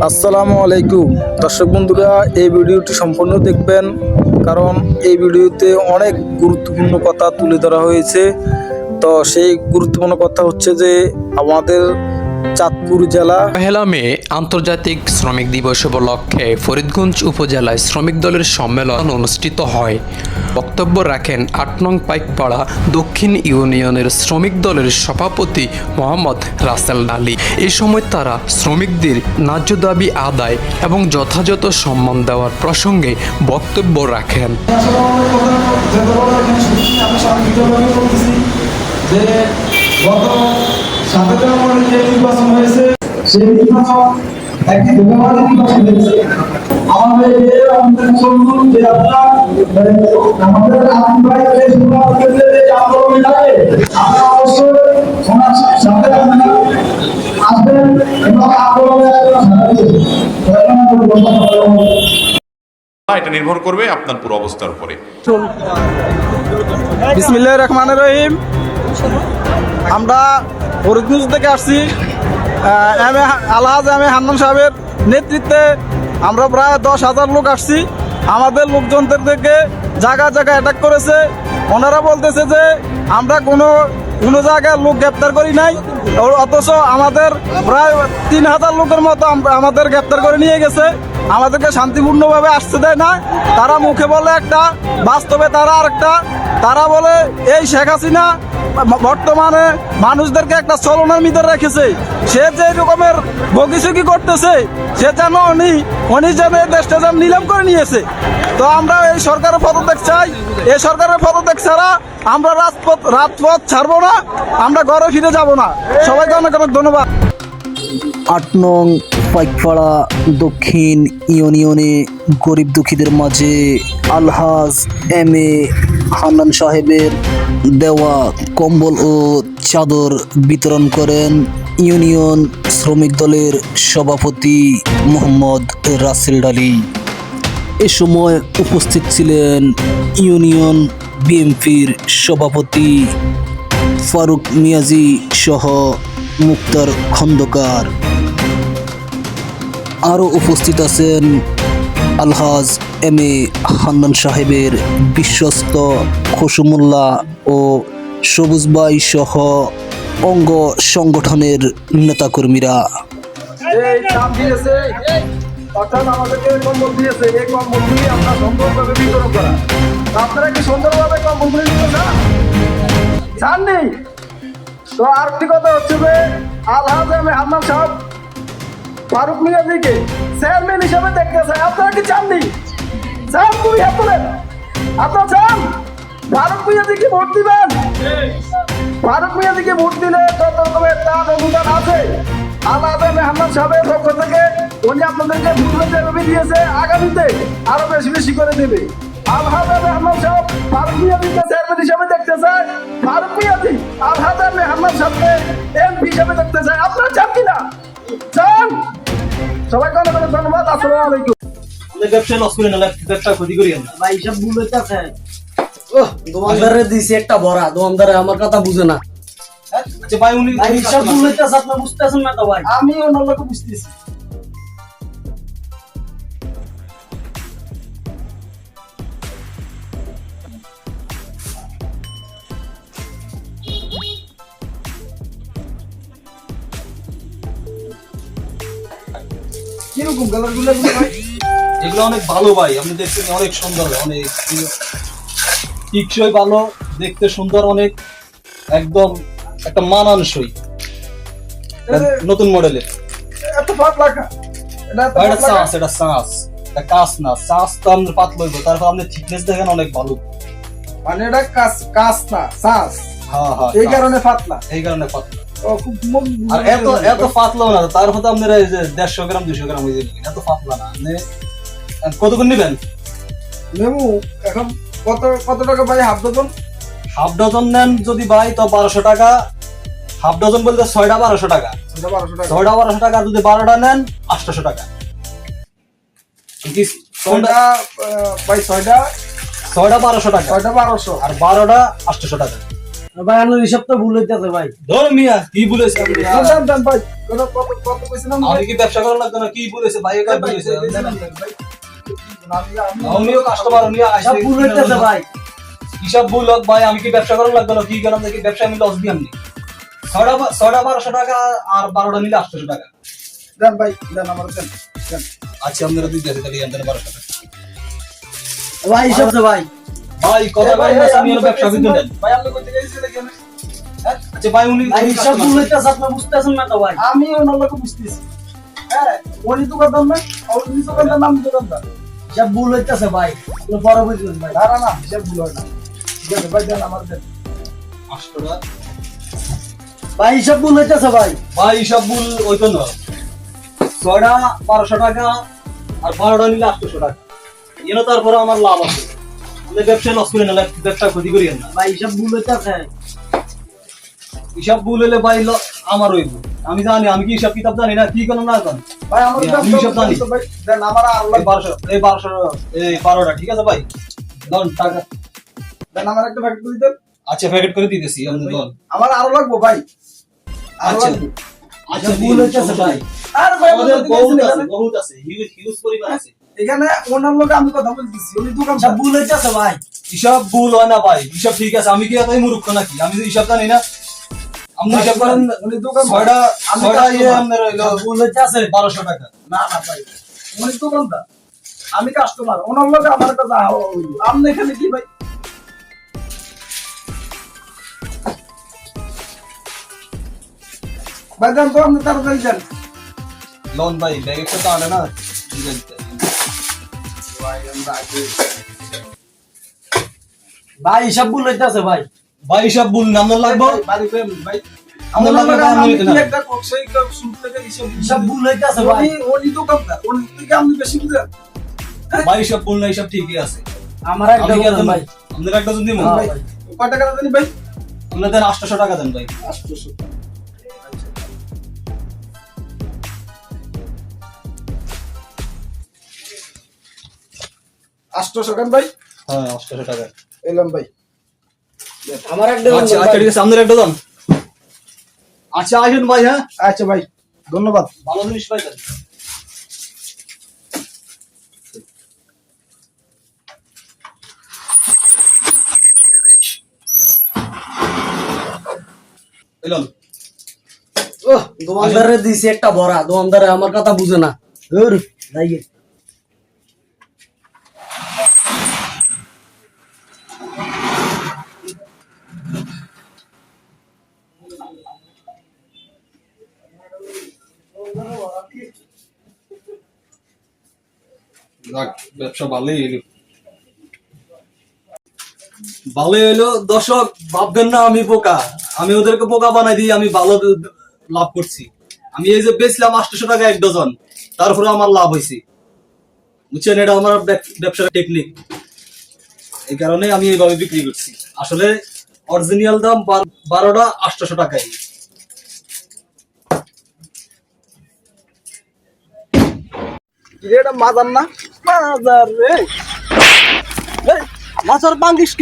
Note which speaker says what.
Speaker 1: আসসালামু আলাইকুম। দর্শক বন্ধুরা, এই ভিডিওটি সম্পূর্ণ দেখবেন, কারণ এই ভিডিওতে অনেক গুরুত্বপূর্ণ কথা তুলে ধরা হয়েছে। তো সেই গুরুত্বপূর্ণ কথা হচ্ছে যে, আমাদের চাঁদপুর জেলা।
Speaker 2: পহেলা মে আন্তর্জাতিক শ্রমিক দিবস উপলক্ষে ফরিদগঞ্জ উপজেলায় শ্রমিক দলের সম্মেলন অনুষ্ঠিত হয়। বক্তব্য রাখেন আট নং পাইকপাড়া দক্ষিণ ইউনিয়নের শ্রমিক দলের সভাপতি মোহাম্মদ রাসেল ডালি এ সময় তারা শ্রমিকদের ন্যায্য দাবি আদায় এবং যথাযথ সম্মান দেওয়ার প্রসঙ্গে বক্তব্য রাখেন।
Speaker 3: যে গত যে নির্বাচন হয়েছে সেই নির্বাচন একটি ধন্যবাদ নির্বাচন হয়েছে। আমাদের যে আমাদের মুসলমান যে আপনার মানে আমাদের আদিম ভাই যে শুরু যে আন্দোলন লাগে আপনারা অবশ্যই ওনার সাথে আপনারা আসবেন এবং আন্দোলনে আপনারা সাথে দিবেন
Speaker 4: এটা নির্ভর করবে আপনার পুরো অবস্থার উপরে।
Speaker 1: বিসমিল্লাহ রহমান রহিম। আমরা ফরিদগঞ্জ থেকে আসছি M A Alhaj M A Hannan সাহেবের নেতৃত্বে। আমরা প্রায় দশ হাজার লোক আসছি। আমাদের লোকজনদের থেকে জায়গা জায়গা অ্যাটাক করেছে। ওনারা বলতেছে যে, আমরা কোনো কোনো জায়গায় লোক গ্রেপ্তার করি নাই। অথচ আমাদের প্রায় তিন হাজার লোকের মতো আম- আমাদের গ্রেপ্তার করে নিয়ে গেছে। আমাদেরকে শান্তিপূর্ণভাবে আসতে দেয় না। তারা মুখে বলে একটা, বাস্তবে তারা আরেকটা। তারা বলে, এই শেখ হাসিনা বর্তমানে মানুষদেরকে একটা চলনার ভিতরে রেখেছে। সে যে রকমের বগিসুগি করতেছে, সে যেন উনি উনি যেন এই দেশটা যেন নিলাম করে নিয়েছে। তো আমরা এই সরকারের পদত্যাগ চাই। এই সরকারের পদত্যাগ ছাড়া আমরা রাজপথ রাজপথ ছাড়বো না, আমরা ঘরে ফিরে যাব না। সবাইকে অনেক অনেক ধন্যবাদ।
Speaker 5: আট নং পাইকপাড়া দক্ষিণ ইউনিয়নে গরিব দুঃখীদের মাঝে আলহাজ এম এ হান্নান সাহেবের দেওয়া কম্বল ও চাদর বিতরণ করেন ইউনিয়ন শ্রমিক দলের সভাপতি মোহাম্মদ রাসেল ডালি এ সময় উপস্থিত ছিলেন ইউনিয়ন বিএমপির সভাপতি ফারুক মিয়াজি সহ মুক্তার খন্দকার। আরও উপস্থিত আছেন আলহাজ এম এ হান্নান সাহেবের বিশ্বস্ত খসুমুল্লাহ ও সবুজবাই সহ অঙ্গ সংগঠনের নেতাকর্মীরা।
Speaker 3: এই দাম দিয়েছে অর্থাৎ আমাদেরকে কম্বল দিয়েছে, এই কম্বলগুলি আমরা সুন্দরভাবে বিতরণ করা। আপনারা কি সুন্দরভাবে কম্বলগুলি দিতে চান চাননি তো আর কথা হচ্ছে যে, আলহাজ এম এ হান্নান সাহেব ফারুক মিয়াজিকে চেয়ারম্যান হিসেবে দেখতে চাই। আপনারা কি চাননি চান তুমি তোলেন আপনারা চান? ফারুক মিয়াজিকে ভোট দিবেন? ফারুক মিয়াজিকে ভোট দিলে যত রকমের তার অনুদান আছে, আলাদা মেহমান সাহেবের পক্ষ থেকে উনি আপনাদেরকে পূর্বে যেভাবে দিয়েছে আগামীতে আরও বেশি বেশি করে দেবে। আলহাদা মেহমান সাহেব, ফারুক মিয়াজিকে চেয়ারম্যান হিসেবে দেখতে চায় ফারুক মিয়াজি, আলহাদা মেহমান সাহেবকে এমপি হিসেবে দেখতে চায় আপনারা চান কিনা চান? সবাইকে অনেক অনেক ধন্যবাদ আসসালামু আলাইকুম।
Speaker 6: ব্যবসা লস করে না ব্যবসা ক্ষতি করি না
Speaker 7: ভাই সব ভুল ওহ দোকানদারে দিছি একটা ভরা দোকানদারে আমার কথা বুঝে না।
Speaker 6: আচ্ছা ভাই উনি
Speaker 7: ভাই সব ভুল হইতাছে আপনি বুঝতেছেন না তো ভাই।
Speaker 3: আমি ওনার লোক বুঝতেছি। কীরকম ভাই?
Speaker 6: এগুলো অনেক ভালো ভাই আপনি দেখছেন অনেক সুন্দর অনেক টিকসই ভালো দেখতে সুন্দর অনেক একদম একটা মানানসই। নতুন মডেলের
Speaker 3: এত পাতলা এটা এত
Speaker 6: এটা
Speaker 3: পাতলা
Speaker 6: এটা চাষ না চাষ তো আপনার পাতলা হইব তারপর আপনি থিকনেস দেখেন অনেক ভালো।
Speaker 3: মানে এটা না
Speaker 6: হ্যাঁ হ্যাঁ
Speaker 3: এই কারণে পাতলা।
Speaker 6: এই কারণে পাতলা। আর এত এত পাতলাও না তারপর তো আপনার এই যে দেড়শো গ্রাম দুশো গ্রাম হয়ে যাবে এত পাতলা না আপনি কতক্ষণ নেবেন
Speaker 3: নেমু এখন কত কত টাকা ভাই হাফ ডজন?
Speaker 6: হাফ ডজন নেন যদি ভাই তো বারোশো টাকা। হাফ ডজন বলতে ছয়টা বারোশো টাকা। ছয়টা বারোশো টাকা। যদি বারোটা নেন আটশোশো টাকা।
Speaker 3: ছয়টা ছয়টা?
Speaker 6: ছয়টা বারোশো টাকা।
Speaker 3: ছয়টা বারোশো।
Speaker 6: আর বারোটা আটশোশো টাকা।
Speaker 7: ভাই হিসাব তো ভুল হইতেছে ভাই।
Speaker 6: ধর মিয়া কি বলেছে
Speaker 3: ভাই?
Speaker 6: আমি ব্যবসা করার লাগতো না কি বলেছে? ভাই একা বলেছে।
Speaker 3: ভাই, দেন, দেন, ভাই। আমি- আমি-
Speaker 6: আমিও কাস্টমার উনি আসলে
Speaker 7: ভুল হইতেছে ভাই।
Speaker 6: হিসাব ভুল হোক ভাই আমি কি ব্যবসা করার লাগতো না কি কেন দেখি ব্যবসা আমি লস দিই আমি ছয়টা ছয়টা বারোশো টাকা আর বারোটা নিলে আটশোশো টাকা।
Speaker 3: দেন ভাই দেন আমার দেন
Speaker 6: আচ্ছা আপনারা দুই দিয়েছে তাহলে বারোশো টাকা।
Speaker 7: ভাই হিসাব ভাই।
Speaker 6: ভাই কথা বলেন না আমি ব্যবসা কিন্তু
Speaker 3: ভাই, ভাই আপনি কইতে গেছিলেন? হ্যাঁ?
Speaker 6: আচ্ছা ভাই উনি
Speaker 7: হইতেছে আপনি বুঝতেছেন না তো ভাই।
Speaker 3: আমি ওনার লোক বুঝতেছি। হ্যাঁ উনি দোকানদার না উনি নাম দোকানদার।
Speaker 7: হিসাব ভুল হইতেছে ভাই আপনি বড় বুঝলেন ভাই।
Speaker 3: না হিসাব ভুল হয় না। ঠিক আছে ভাই দেন আমার দেন।
Speaker 6: টাকা।
Speaker 7: ভাই হিসাব ভুল হইতেছে ভাই।
Speaker 6: ভাই হিসাব ভুল ওই তো না। ছয়টা বারোশো টাকা আর বারোটা নিলে আটশোশো টাকা। এন তারপরে আমার লাভ আছে। ব্যবসায় লস করে নিলে ব্যবসা ক্ষতি করি না
Speaker 7: ভাই হিসাব ভুল হইতেছে
Speaker 6: হিসাব ভুল হলে ভাই আমার হইব। আমি জানি আমি কি হিসাব কিতাব জানি না কি কোনো না জানি।
Speaker 3: ভাই আমার
Speaker 6: হিসাব জানি।
Speaker 3: আমার আর
Speaker 6: বারোশো এই বারোশো এই বারোটা ঠিক আছে ভাই? ধরুন টাকা।
Speaker 3: দেন আমার একটা প্যাকেট করে দেন
Speaker 6: আচ্ছা প্যাকেট করে দিতেছি আপনি ধরুন
Speaker 3: আমার আরও লাগবে ভাই। আরও
Speaker 6: আচ্ছা। আচ্ছা
Speaker 7: ভুল হইতেছে ভাই।
Speaker 3: আর ভাই
Speaker 6: আমাদের
Speaker 3: আমাদের
Speaker 6: বহুত আছে বহুত আছে। হিউজ হিউজ পরিমাণ আছে।
Speaker 3: এখানে ওনার লোক আমি কথা বলতেছি উনি দোকান
Speaker 7: হিসাব ভুল হইতেছে ভাই।
Speaker 6: হিসাব ভুল হয় না ভাই হিসাব ঠিক আছে আমি কি এতই মূর্খ নাকি? আমি তো হিসাব জানি না। আপনি হিসাব করেন।
Speaker 3: উনি দোকান
Speaker 6: ছয়টা ছয়টা ইয়ে। আপনার
Speaker 7: ভুল হইতেছে
Speaker 6: বারোশো টাকা।
Speaker 3: না না ভাই। উনি দোকানদার আমি কাস্টমার ওনার লোক আমার কথা আপনি এখানে কি ভাই? ভাই দেন তো আপনি তাড়াতাড়ি
Speaker 6: লোন ভাই ব্যাগ একটা আনে না।
Speaker 7: ভাই হিসাব ভুল হইতেছে ভাই।
Speaker 6: ভাই হিসাব ভুল লাগবো।
Speaker 3: ভাই
Speaker 6: আমার
Speaker 3: আমি। একটা সেই থেকে হিসাব
Speaker 7: হিসাব ভুল হইতেছে। ভাই।
Speaker 3: উনি উনি দোকানদার উনি থেকে আপনি বেশি বুঝেন?
Speaker 6: ভাই হিসাব ভুল না হিসাব ঠিকই আছে।
Speaker 7: আমার একটা ভাই।
Speaker 6: আপনার যদি
Speaker 7: হ্যাঁ,
Speaker 3: ভাই।
Speaker 7: ভাই।
Speaker 3: কয় টাকা দেন ভাই?
Speaker 6: আপনার দেন টাকা দেন ভাই।
Speaker 3: আটশোশো আটশোশো কেন ভাই?
Speaker 6: হ্যাঁ আটশোশো টাকা।
Speaker 3: এলাম ভাই।
Speaker 7: আমার একটা
Speaker 6: আচ্ছা
Speaker 7: ভাই।
Speaker 6: আচ্ছা ঠিক আছে একটা দেন আচ্ছা আসেন ভাই হ্যাঁ।
Speaker 3: আচ্ছা ভাই ধন্যবাদ।
Speaker 6: ভালো জিনিস এলাম।
Speaker 7: দোকানদারে দিছি একটা বড়া। দোকানদারে আমার কথা বুঝে না।
Speaker 6: ব্যবসা ভালোই এলো ভালোই এলো দর্শক, ভাববেন না আমি বোকা। আমি ওদেরকে বোকা বানাই দিই, আমি ভালো লাভ করছি। আমি এই যে বেচলাম আটশো টাকা এক ডজন, তারপরে আমার লাভ হয়েছে বুঝছেন, এটা আমার ব্যবসার টেকনিক এই কারণে আমি এইভাবে বিক্রি করছি। আসলে অরিজিনাল দাম বারোটা আটশোশো টাকায়
Speaker 3: এটা মাজার না? মাজার রে।
Speaker 7: মাছের বাঙ্গিস